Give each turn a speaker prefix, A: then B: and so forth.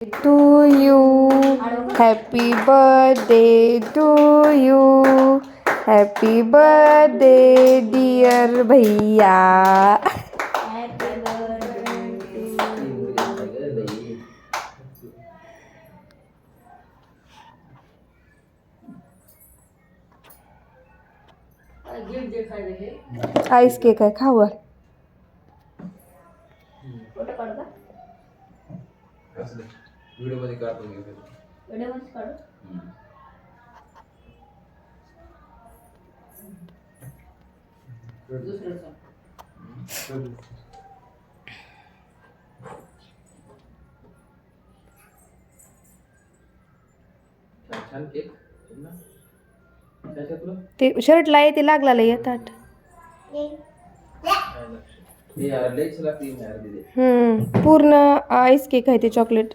A: To you happy birthday to you happy birthday dear भैया ice cake आहे खाऊ घाल.
B: व्हिडिओमध्ये काढतो मी व्हिडिओमध्ये काढू?
A: ते शर्ट लाय ते लागला लय ताट पूर्ण आईस केक आहे ते चॉकलेट.